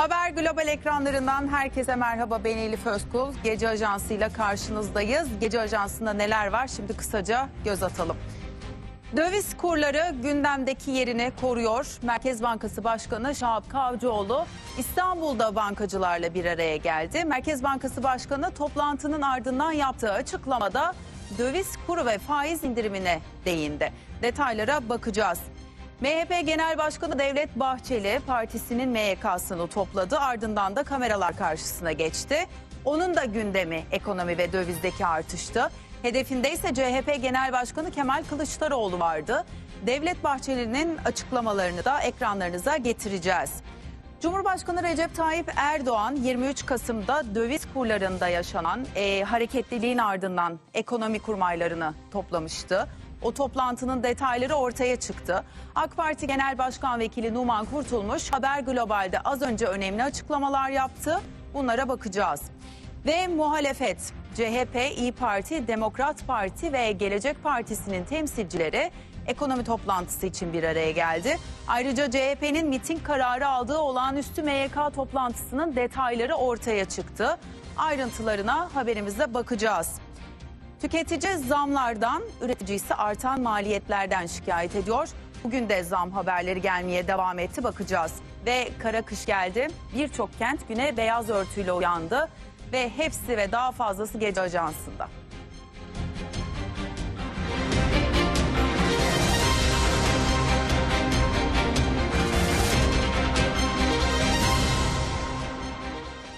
Haber Global ekranlarından herkese merhaba ben Elif Özkul. Gece Ajansı'yla karşınızdayız. Gece Ajansı'nda neler var şimdi kısaca göz atalım. Döviz kurları gündemdeki yerini koruyor. Merkez Bankası Başkanı Şahap Kavcıoğlu İstanbul'da bankacılarla bir araya geldi. Merkez Bankası Başkanı toplantının ardından yaptığı açıklamada döviz kuru ve faiz indirimine değindi. Detaylara bakacağız. MHP Genel Başkanı Devlet Bahçeli partisinin MYK'sını topladı. Ardından da kameralar karşısına geçti. Onun da gündemi ekonomi ve dövizdeki artıştı. Hedefinde ise CHP Genel Başkanı Kemal Kılıçdaroğlu vardı. Devlet Bahçeli'nin açıklamalarını da ekranlarınıza getireceğiz. Cumhurbaşkanı Recep Tayyip Erdoğan 23 Kasım'da döviz kurlarında yaşanan e, hareketliliğin ardından ekonomi kurmaylarını toplamıştı. O toplantının detayları ortaya çıktı. AK Parti Genel Başkan Vekili Numan Kurtulmuş Haber Global'de az önce önemli açıklamalar yaptı. Bunlara bakacağız. Ve muhalefet CHP, İyi Parti, Demokrat Parti ve Gelecek Partisi'nin temsilcileri ekonomi toplantısı için bir araya geldi. Ayrıca CHP'nin miting kararı aldığı olağanüstü MYK toplantısının detayları ortaya çıktı. Ayrıntılarına haberimizde bakacağız. Tüketici zamlardan, üretici ise artan maliyetlerden şikayet ediyor. Bugün de zam haberleri gelmeye devam etti bakacağız. Ve kara kış geldi. Birçok kent güne beyaz örtüyle uyandı ve hepsi ve daha fazlası gece ajansında.